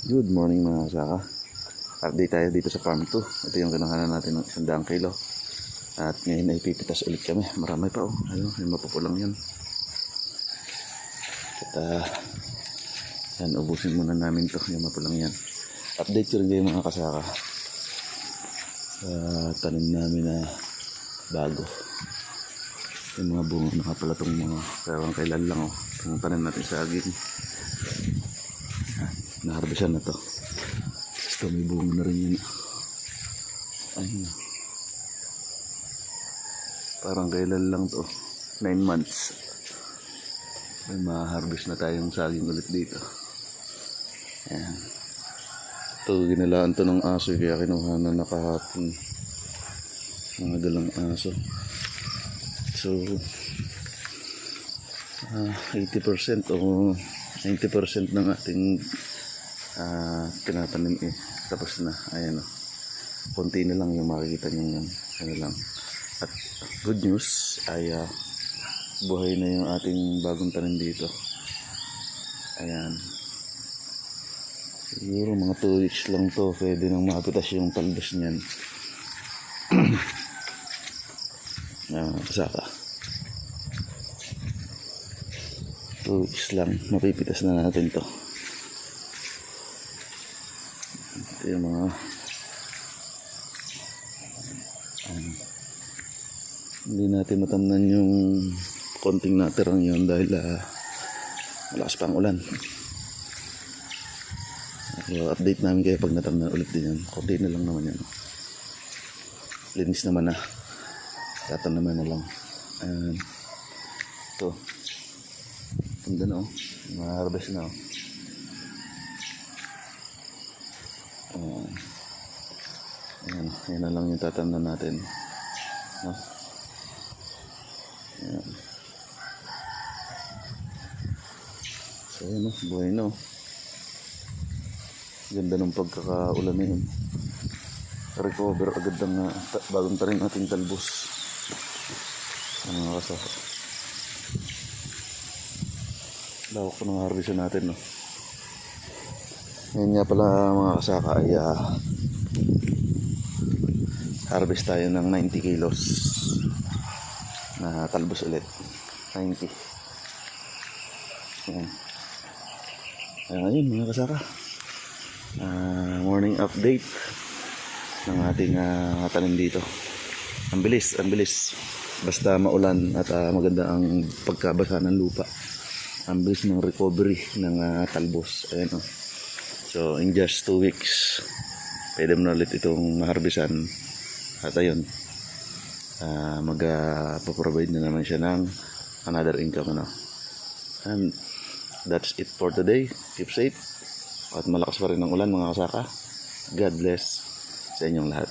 Good morning mga kasaka. Update tayo dito sa farm 2. Ito yung kinuhanan natin ng 100 kilo. At ngayon ay pipitas ulit kami. Marami pa oh. Ayun, yung mapupulang yan. At ah, yan, ubusin muna namin to yung mapulang yan. Update ko rin kayo mga kasaka. Sa tanim namin na bago. Yung mga bunga na pala itong mga kailangan kailan lang oh. Itong tanim natin sa aging. Naharbisan na to. Gusto may bunga na rin yun. Ayun. Parang kailan lang to. 9 months. May ma-harvest na tayong saging ulit dito. Ayan. Ito, ginalaan to ng aso. Kaya kinuha na nakahapon. Mga dalang aso. So, ah, 80% o 90% ng ating ah tinatanim eh. Tapos na. Ayan o konti na lang yung makikita nyo yan ano lang. At good news ay ah, buhay na yung ating bagong tanim dito. Ayan. Siguro mga 2 weeks lang to. Pwede nang mapitas yung talbos niyan. Ah kasaka 2 weeks lang. Mapipitas na natin to ito yung mga um, hindi natin matamnan yung konting natirang yun dahil uh, malakas pa ang ulan. So, update namin kayo pag natamnan ulit din yan konti na lang naman yan linis naman na tatanaman na lang. And ito. Ganda na oh ma-harvest na oh Ayan, ayan na lang yung tatamnan natin. No? Ayan. So, ayan no, buhay no. Ganda ng yun. Recover agad ng uh, bagong tarin ating talbos. Ano mga kasama. Lawak ko ng harvest natin no. Ngayon nga pala mga kasaka ay ah, harvest tayo ng 90 kilos na talbos ulit. 90. Ayan. Ayan ayun mga kasaka. Ah, morning update ng ating ah, tanim dito. Ang bilis, ang bilis. Basta maulan at ah, maganda ang pagkabasa ng lupa. Ang bilis ng recovery ng ah, talbos. Ayan oh. So, in just 2 weeks, pwede mo na ulit itong maharbisan. At ayun, uh, mag-provide na naman siya ng another income. Ano. And that's it for today. Keep safe. At malakas pa rin ang ulan mga kasaka. God bless sa inyong lahat.